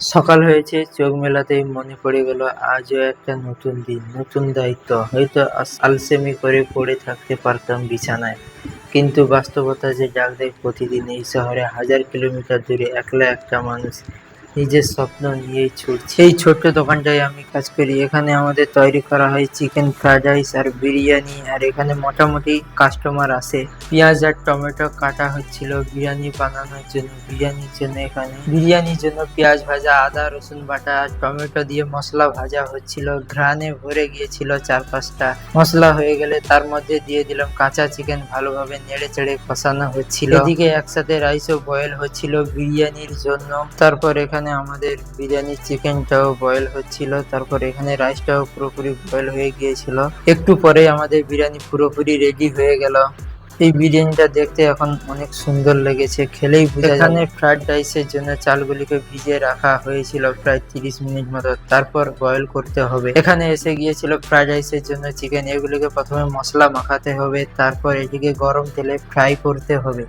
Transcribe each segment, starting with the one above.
সকাল হয়েছে, চোখ মেলাতেই মনে পড়ে গেল আজও একটা নতুন দিন, নতুন দায়িত্ব। হয়তো আলসেমি করে পড়ে থাকতে পারতাম বিছানায়। কিন্তু বাস্তবতা যে ডাক দেয় প্রতিদিন এই শহরে হাজার কিলোমিটার দূরে একলা একটা মানুষ নিজের স্বপ্ন নিয়েই ছুটছে এই ছোট্ট দোকানটায় আমি কাজ করি। এখানে আমাদের তৈরি করা হয় চিকেন ফ্রাইড রাইস আর বিরিয়ানি। আর এখানে মোটামুটি কাস্টমার আসে। পেঁয়াজ আর টমেটো কাটা হচ্ছিল। বিরিয়ানি বানানোর জন্য বিরিয়ানির জন্য এখানে। বিরিয়ানির জন্য পেঁয়াজ ভাজা আদা রসুন বাটা আর টমেটো দিয়ে মশলা ভাজা হচ্ছিল। ঘ্রাণে ভরে গিয়েছিল চার পাঁচটা মশলা হয়ে গেলে তার মধ্যে দিয়ে দিলাম কাঁচা চিকেন ভালোভাবে নেড়ে চেড়ে কষানো হচ্ছিল। এদিকে একসাথে রাইসও বয়েল হচ্ছিল বিরিয়ানির জন্য। তারপর এখানে আমাদের বিরিয়ানির চিকেনটাও বয়েল হচ্ছিল। তারপর এখানে রাইসটাও পুরোপুরি বয়েল হয়ে গিয়েছিল। একটু পরে আমাদের বিরিয়ানি পুরোপুরি রেডি হয়ে গেল। এই বিরিয়ানিটা দেখতে এখন অনেক সুন্দর লেগেছে, খেলেই এখানে ফ্রাইড রাইসের জন্য চালগুলিকে ভিজিয়ে রাখা হয়েছিল প্রায় তিরিশ মিনিট মতো। তারপর বয়েল করতে হবে। এখানে এসে গিয়েছিল ফ্রাইড রাইসের জন্য চিকেন এগুলিকে প্রথমে মশলা মাখাতে হবে। তারপর এটিকে গরম তেলে ফ্রাই করতে হবে।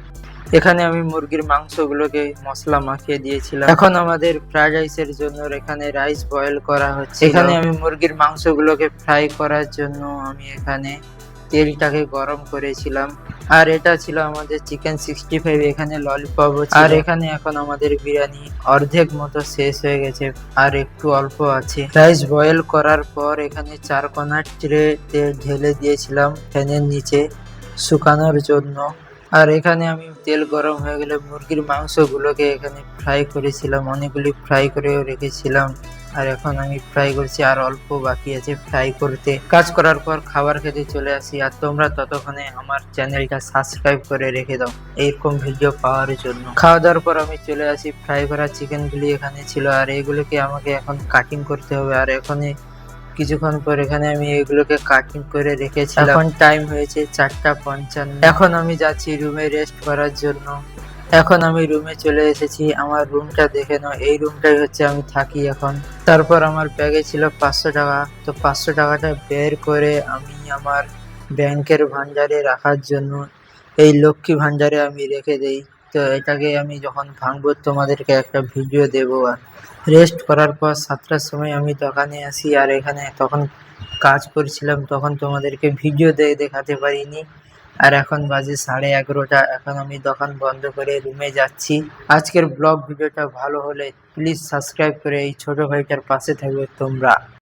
এখানে আমি মুরগির মাংসগুলোকে মশলা মাখিয়ে দিয়েছিলাম। এখন আমাদের ফ্রাইড রাইসের জন্য এখানে রাইস বয়েল করা হচ্ছে এখানে আমি মুরগির মাংসগুলোকে ফ্রাই করার জন্য আমি এখানে তেলটাকে গরম করেছিলাম। আর এটা ছিল আমাদের চিকেন সিক্সটি ফাইভ এখানে ললিপপ আর এখানে এখন আমাদের বিরিয়ানি অর্ধেক মতো শেষ হয়ে গেছে, আর একটু অল্প আছে। রাইস বয়েল করার পর এখানে চার কোনা ট্রেতে ঢেলে দিয়েছিলাম ফ্যানের নিচে শুকানোর জন্য। আর এখানে আমি তেল গরম হয়ে গেলে মুরগির মাংসগুলোকে এখানে ফ্রাই করেছিলাম, অনেকগুলি ফ্রাই করেও রেখেছিলাম। আর এখন আমি ফ্রাই করছি, আর অল্প বাকি আছে ফ্রাই করতে। কাজ করার পর খাবার খেতে চলে আসি, আর তোমরা ততক্ষণে আমার চ্যানেলটা সাবস্ক্রাইব করে রেখে দাও, এইরকম ভিডিও পাওয়ার জন্য। খাওয়া দাওয়ার পর আমি চলে আসি ফ্রাই করা চিকেনগুলি এখানে ছিল, আর এগুলোকে আমাকে এখন কাটিং করতে হবে। আর এখানে কিছুক্ষণ পর এখানে আমি এগুলোকে কাটিং করে রেখেছি এখন টাইম হয়েছে চারটা পঞ্চান্ন। এখন আমি যাচ্ছি রুমে রেস্ট করার জন্য। এখন আমি রুমে চলে এসেছি আমার রুমটা দেখে নাও। এই রুমটাই হচ্ছে আমি থাকি এখন। তারপর আমার ব্যাগে ছিল পাঁচশো টাকা। তো পাঁচশো টাকাটা বের করে আমি আমার ব্যাংকের ভান্ডারে রাখার জন্য এই লক্ষ্মী ভান্ডারে আমি রেখে দেই। তো এটাকে আমি যখন ভাঙবো, তোমাদেরকে একটা ভিডিও দেবো। আর রেস্ট করার পর সাতটার সময় আমি দোকানে আসি আর এখানে তখন কাজ করছিলাম, তখন তোমাদেরকে ভিডিও দিয়ে দেখাতে পারিনি। আর এখন বাজে সাড়ে এগারোটা, এখন আমি দোকান বন্ধ করে রুমে যাচ্ছি। আজকের ব্লগ ভিডিওটা ভালো হলে প্লিজ সাবস্ক্রাইব করে এই ছোট ভাইটার পাশে থাকবে তোমরা।